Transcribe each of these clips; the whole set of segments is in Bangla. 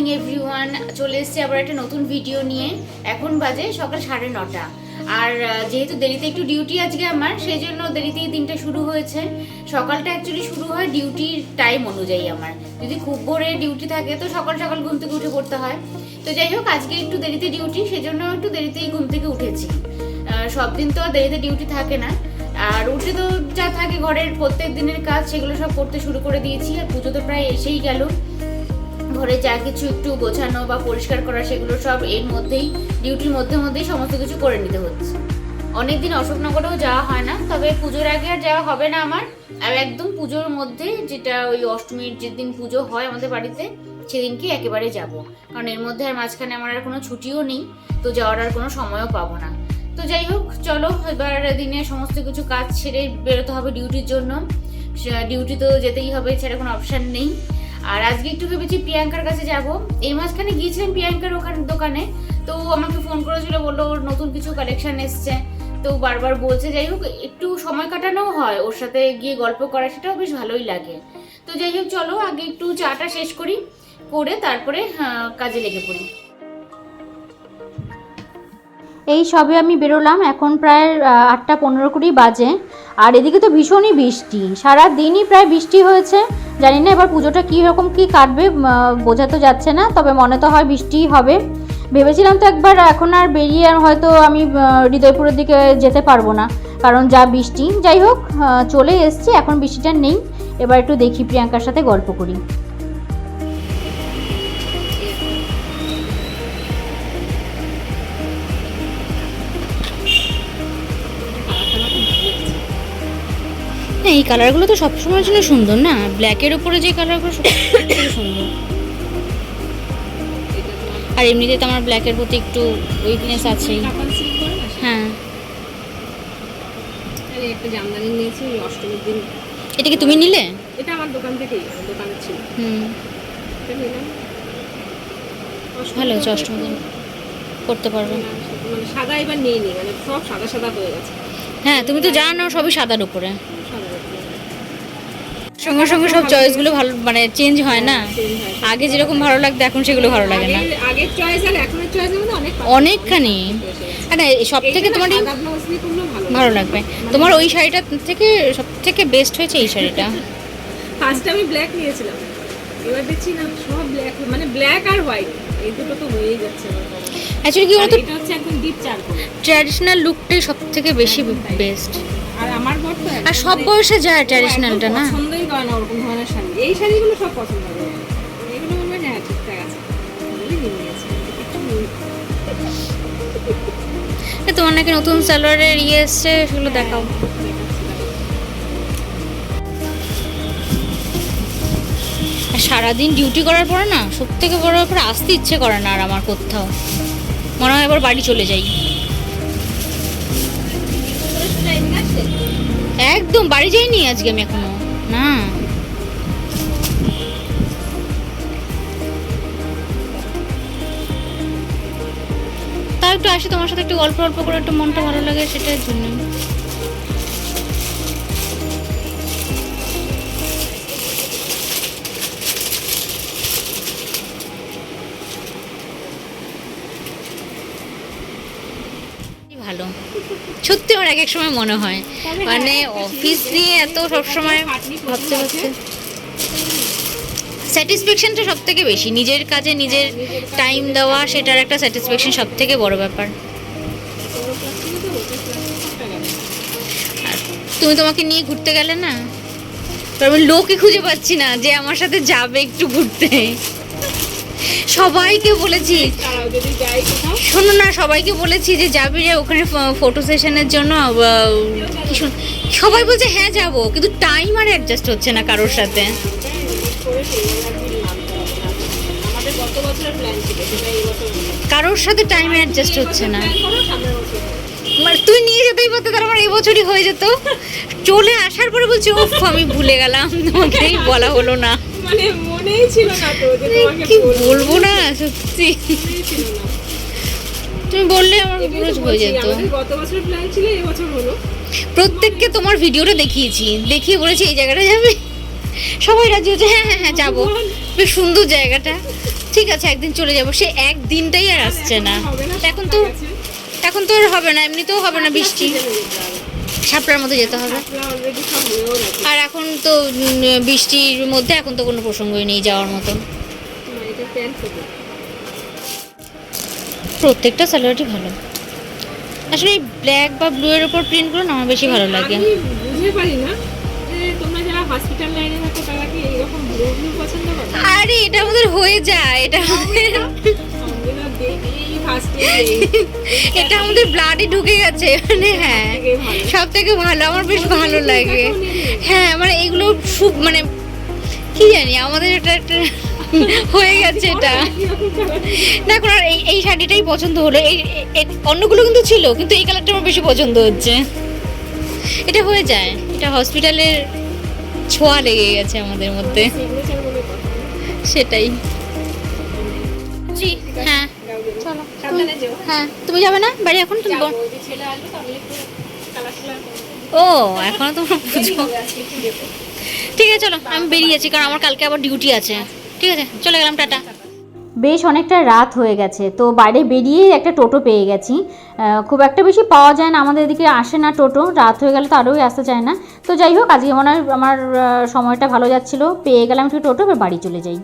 মর্নিং এভরিওয়ান চলে এসেছি আবার একটা নতুন ভিডিও নিয়ে। এখন বাজে সকাল সাড়ে নটা। আর যেহেতু দেরিতে একটু ডিউটি আজকে আমার সেই জন্য দেরিতেই দিনটা শুরু হয়েছে। সকালটা অ্যাকচুয়ালি শুরু হয় ডিউটির টাইম অনুযায়ী আমার। যদি খুব ভোরে ডিউটি থাকে, তো সকাল সকাল ঘুম থেকে উঠে পড়তে হয়। তো যাই হোক, আজকে একটু দেরিতে ডিউটি সেজন্য একটু দেরিতেই ঘুম থেকে উঠেছি। সব দিন তো আর দেরিতে ডিউটি থাকে না। আর উঠে তো যা থাকে ঘরের প্রত্যেক দিনের কাজ, সেগুলো সব করতে শুরু করে দিয়েছি। আর পুজো তো প্রায় এসেই গেল। ঘরে যা কিছু একটু গোছানো বা পরিষ্কার করা, সেগুলো সব এর মধ্যেই, ডিউটির মধ্যে মধ্যেই সমস্ত কিছু করে নিতে হচ্ছে। অনেকদিন অশোকনগরেও যাওয়া হয় না, তবে পুজোর আগে আর যাওয়া হবে না আমার। আর একদম পুজোর মধ্যে যেটা ওই অষ্টমীর যেদিন পুজো হয় আমাদের বাড়িতে, সেদিনকে একেবারে যাব। কারণ এর মধ্যে আর মাঝখানে আমার আর কোনো ছুটিও নেই, তো যাওয়ার আর কোনো সময়ও পাবো না। তো যাই হোক, চলো, এবার দিনে সমস্ত কিছু কাজ ছেড়ে বেরোতে হবে ডিউটির জন্য। ডিউটি তো যেতেই হবে ছেড়ে কোনো অপশান নেই। আর আজকে একটু ভেবেছি প্রিয়াঙ্কার কাছে যাব। এই মাঝখানে গিয়েছিলাম প্রিয়াঙ্কার ওখানে দোকানে, তো আমাকে ফোন করেছিল, বলল ওর নতুন কিছু কালেকশন এসছে। তো বারবার বলছে, যাই হোক, একটু সময় কাটানোও হয়, ওর সাথে গিয়ে গল্প করা, সেটাও বেশ ভালোই লাগে। তো যাই হোক, চলো, আগে একটু চাটা শেষ করি, করে তারপরে কাজে লেগে পড়ি। এই সবে আমি বেরোলাম, এখন প্রায় আটটা পনেরো কুড়ি বাজে। আর এদিকে তো ভীষণই বৃষ্টি সারা দিনই প্রায় বৃষ্টি হয়েছে। জানি না এবার পুজোটা কী রকম কী কাটবে বোঝা তো যাচ্ছে না, তবে মনে তো হয় বৃষ্টিই হবে। ভেবেছিলাম তো একবার এখন আর বেরিয়ে আর হয়তো আমি হৃদয়পুরের দিকে যেতে পারব না, কারণ যা বৃষ্টি। যাই হোক চলে এসছি, এখন বৃষ্টিটা নেই। এবার একটু দেখি প্রিয়াঙ্কার সাথে গল্প করি। না এই কালারগুলো তো সবসময়ের জন্য সুন্দর না? ব্ল্যাকের উপরে যে কালারগুলো সব সুন্দর। আর এমনিতে তো আমার ব্ল্যাকের প্রতি একটু উইকনেস আছেই হ্যাঁ। একটা জামদানি নিয়েছি অষ্টমীর দিন। এটা কি তুমি নিলে? এটা আমার দোকান থেকেই আমার দোকানে ছিল। হুম। ভালো হচ্ছে অষ্টমী দিন। করতে পারবে। মানে সাদা এবার নিয়ে নি মানে সব সাদা সাদা হয়ে গেছে। হ্যাঁ তুমি তো জানো সবই সাদার উপরে। সাদা। সঙ্গে সঙ্গে সব চয়েসগুলো ভালো মানে চেঞ্জ হয় না। আগে যেরকম ভালো লাগতো এখন সেগুলো ভালো লাগে না। আগের- চয়েস আর এখনের চয়েসের মধ্যে অনেক অনেকখানি। না, সব থেকে তোমার ভালো লাগবে তোমার ওই শাড়িটা থেকে সব থেকে বেস্ট হয়েছে এই শাড়িটা। ফার্স্টে আমি ব্ল্যাক নিয়েছিলাম। এবার দেখছি না সব ব্ল্যাক মানে ব্ল্যাক আর হোয়াইট এই দুটো তো হয়েই যাচ্ছে অ্যাকচুয়ালি কি বলতো? ট্র্যাডিশনাল লুকটাই সব থেকে বেশি বেস্ট আর সব বয়সে যায় ট্র্যাডিশনালটা না? পছন্দই করে না ওরকম ধরনের শাড়ি। এই শাড়িগুলো সব পছন্দ করে। এগুলো বলবে হ্যাঁ ঠিকঠাক আছে। তোমার নাকি নতুন সালোয়ারের ইয়ে এসছে সেগুলো দেখাও। আর সারাদিন ডিউটি করার পরে না সব থেকে বড় ব্যাপার আসতে ইচ্ছে করে না আর আমার কোথাও। মনে হয় এবার বাড়ি চলে যাই। একদম বাড়ি যাইনি আজকে আমি এখনও। না। তাও একটু আসি তোমার সাথে একটু অল্প অল্প করে, একটু মনটা ভালো লাগে সেটার জন্য। সত্যি আমার এক এক সময় মনে হয়। মানে অফিস নিয়ে এত সবসময় ভাবতে ভাবতে। স্যাটিসফ্যাকশনটা সব থেকে বেশি। নিজের কাজে নিজের টাইম দেওয়া সেটার একটা স্যাটিসফ্যাকশন সব থেকে বড় ব্যাপার। তুমি তোমাকে নিয়ে ঘুরতে গেলে না? তো আমি লোকই খুঁজে পাচ্ছি না যে আমার সাথে যাবে একটু ঘুরতে। সবাইকে বলেছি। শোনো না সবাইকে বলেছি যে যাবি রে ওখানে ফটো সেশনের জন্য সবাই বলছে হ্যাঁ যাব কিন্তু টাইম আর অ্যাডজাস্ট হচ্ছে না কারোর সাথে। কারোর সাথে টাইম অ্যাডজাস্ট হচ্ছে না। মানে তুই নিয়ে যেতেই পারতো তার আমার এই বছরই হয়ে যেত। চলে আসার পরে বলছি উফ আমি ভুলে গেলাম তোমাকেই বলা হলো না। মানে মনেই ছিল না তো যে তোমাকে কি বলব। না সত্যি। ছিল না। তুমি বললে আমার পুরো হয়ে যেত। গত বছর প্ল্যান ছিল এই বছর হলো। প্রত্যেককে তোমার ভিডিওটা দেখিয়েছি। দেখিয়ে বলেছি এই জায়গাটা যাবে? সবাই রাজি হচ্ছে হ্যাঁ হ্যাঁ হ্যাঁ যাব। বেশ সুন্দর জায়গাটা। ঠিক আছে একদিন চলে যাব। সে একদিনটাই আর আসছে না। এখন তো এখন তো আর হবে না এমনিতেও হবে না বৃষ্টি। সাপড়ার মধ্যে যেতে হবে। আর এখন তো বৃষ্টির মধ্যে এখন তো কোনো প্রসঙ্গই নেই যাওয়ার মতন প্রত্যেকটা স্যালোয়ারটি ভালো। আসলে এই ব্ল্যাক বা ব্লু এর উপর প্রিন্টগুলো আমার বেশি ভালো লাগে। বুঝতে পারি না তোমরা যারা হসপিটাল লাইনে থাকো তারা কি এইরকম ব্লু ব্লু পছন্দ করো? আরে এটা আমাদের হয়ে যায় এটা ফার্স্টে এটা আমাদের ব্লাডে ঢুকে গেছে মানে হ্যাঁ সব থেকে ভালো আমার বেশ ভালো লাগে। হ্যাঁ মানে এগুলো খুব মানে কি জানি আমাদের এটা একটা হয়ে গেছে এটা। না এখন আর এই এই শাড়িটাই পছন্দ হলো। এই অন্যগুলো কিন্তু ছিল কিন্তু এই কালারটা আমার বেশি পছন্দ হচ্ছে। এটা হয়ে যায়। এটা হসপিটালের ছোঁয়া লেগে গেছে আমাদের মধ্যে। সেটাই। জি হ্যাঁ। হ্যাঁ তুমি যাবে না? বাড়ি এখন তুমি ও এখনও তোমরা ঠিক আছে চলো আমি বেরিয়ে যাচ্ছি কারণ আমার কালকে আবার ডিউটি আছে। ঠিক আছে চলে গেলাম টাটা। বেশ অনেকটা রাত হয়ে গেছে তো বাইরে বেরিয়েই একটা টোটো পেয়ে গেছি। খুব একটা বেশি পাওয়া যায় না আমাদের এদিকে আসে না টোটো রাত হয়ে গেলে তো আরোই আসতে চায় না। তো যাই হোক আজকে মনে হয় আমার সময়টা ভালো যাচ্ছিল পেয়ে গেলাম একটু টোটো এবার বাড়ি চলে যাই।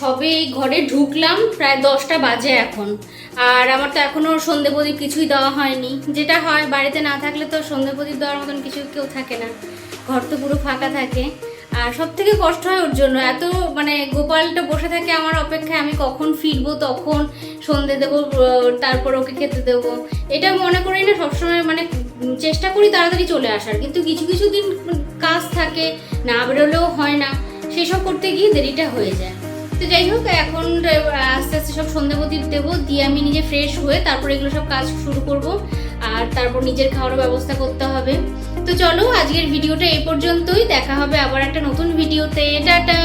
সবে এই ঘরে ঢুকলাম, প্রায় দশটা বাজে এখন। আর আমার তো এখনও সন্ধে প্রদীপ কিছুই দেওয়া হয়নি। যেটা হয়, বাড়িতে না থাকলে তো সন্ধে প্রদীপ দেওয়ার মতন কিছু কেউ থাকে না। ঘর তো পুরো ফাঁকা থাকে। আর সব থেকে কষ্ট হয় ওর জন্য। এত মানে গোপালটা বসে থাকে আমার অপেক্ষায়, আমি কখন ফিরবো, তখন সন্ধে দেবো, তারপর ওকে খেতে দেবো। এটা মনে করি না সবসময় মানে চেষ্টা করি তাড়াতাড়ি চলে আসার। কিন্তু কিছু কিছু দিন কাজ থাকে, না বেরোলেও হয় না। সেসব করতে গিয়ে দেরিটা হয়ে যায়। তো যাই হোক, এখন আস্তে আস্তে সব সন্ধ্যা প্রদীপ দেবো। দিয়ে আমি নিজে ফ্রেশ হয়ে তারপর এগুলো সব কাজ শুরু করব। আর তারপর নিজের খাওয়ার ব্যবস্থা করতে হবে। তো চলো, আজকের ভিডিওটা এই পর্যন্তই। দেখা হবে আবার একটা নতুন ভিডিওতে। টাটা!